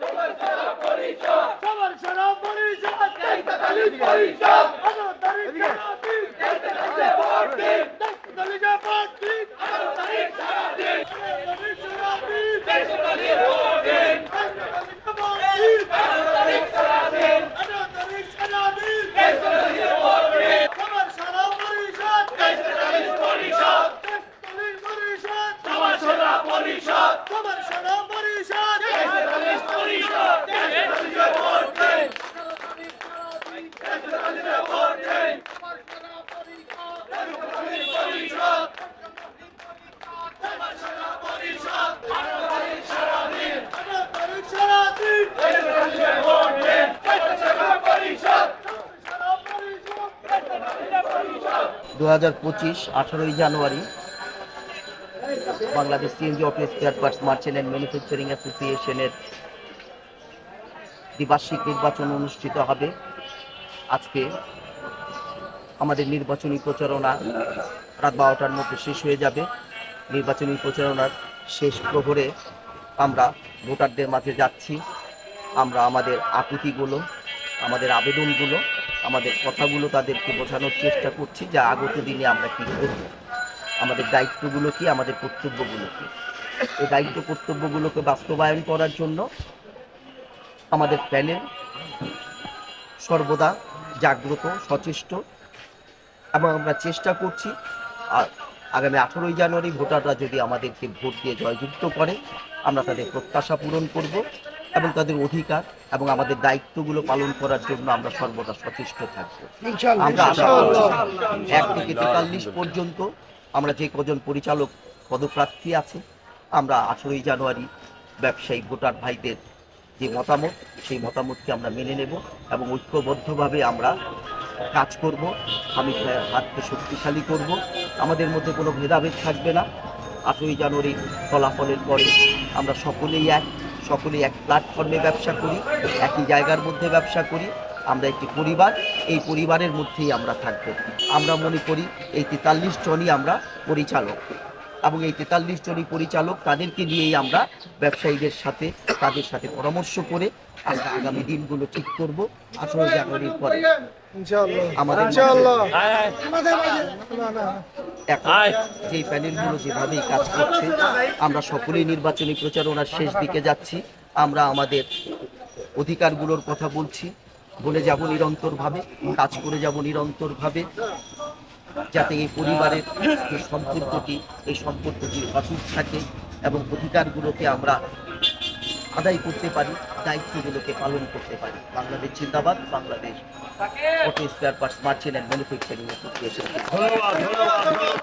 সবার সেরা পরিষদ পরিষদ আঠারো তারিখ সারাদিন তেইশ তারিখে ভোট দিন আঠারো তারিখ সারাদিন তেইশ তারিখে ভোট দিন আঠারো তারিখ সারাদিন সবার সেরা পরিষদ পরিষদ পরিষদ সবার সেরা পরিষদ সবার সেরা পরিষদ পরিষদ দু হাজার পঁচিশ আঠারোই January Bangladesh CNG auto spare merchant manufacturing অ্যাসোসিয়েশনের দ্বিবার্ষিক নির্বাচন অনুষ্ঠিত হবে। আজকে আমাদের নির্বাচনী প্রচারণা রাত বারোটার মধ্যে শেষ হয়ে যাবে। নির্বাচনী প্রচারণার শেষ প্রহরে আমরা ভোটারদের মাঝে যাচ্ছি। আমরা আমাদের আকুতিগুলো, আমাদের আবেদনগুলো আমাদের কথাগুলো তাদেরকে বোঝানোর চেষ্টা করছি, যে আগত দিনে আমরা কি করব? আমাদের দায়িত্বগুলো কি? আমাদের কর্তব্যগুলো কি? এই দায়িত্ব কর্তব্যগুলোকে বাস্তবায়ন করার জন্য আমাদের প্যানেল সর্বদা জাগ্রত, সচেষ্ট এবং আমরা চেষ্টা করছি, আর আগামী আঠেরোই জানুয়ারি ভোটাররা যদি আমাদেরকে ভোট দিয়ে জয়যুক্ত করে, আমরা তাদের প্রত্যাশা পূরণ করব। এবং তাদের অধিকার এবং আমাদের দায়িত্বগুলো পালন করার জন্য আমরা সর্বদা সচেষ্ট থাকব। আমরা আশা করছি এক থেকে তেতাল্লিশ পর্যন্ত আমরা যে কজন পরিচালক পদপ্রার্থী আছে আমরা আঠেরোই জানুয়ারি ব্যবসায়ী ভোটার ভাইদের যে মতামত সেই মতামতকে আমরা মেনে নেব এবং ঐক্যবদ্ধভাবে আমরা কাজ করব। আমি হাতকে শক্তিশালী করব। আমাদের মধ্যে কোনো ভেদাভেদ থাকবে না। আঠেরোই জানুয়ারি ফলাফলের পরে আমরা সকলেই এক। সকলেই এক প্ল্যাটফর্মে ব্যবসা করি, একই জায়গার মধ্যে ব্যবসা করি, আমরা একটি পরিবার, এই পরিবারের মধ্যেই আমরা থাকব। আমরা মনে করি এই তেতাল্লিশ জনই আমরা পরিচালক। এবং এই তেতাল্লিশ জনই পরিচালক তাদেরকে নিয়েই আমরা ব্যবসায়ীদের সাথে তাদের সাথে পরামর্শ করে আমরা আগামী দিনগুলো ঠিক করব। আঠেরো জানুয়ারির পরে আমাদের যে প্যানেলগুলো যেভাবেই কাজ করছে আমরা সকলেই নির্বাচনী প্রচারণার শেষ দিকে যাচ্ছি। আমরা আমাদের অধিকারগুলোর কথা বলছি। বলে যাব নিরন্তরভাবে কাজ করে যাব নিরন্তরভাবে। যাতে এই পরিবারের যে সম্পর্কটি, এই সম্পর্কটি অটুট থাকে এবং অধিকারগুলোকে আমরা আদায় করতে পারি, দায়িত্বগুলোকে পালন করতে পারি। Bangladesh চিন্তাবাদ Bangladesh auto spare parts merchant and manufacturing association. ধন্যবাদ।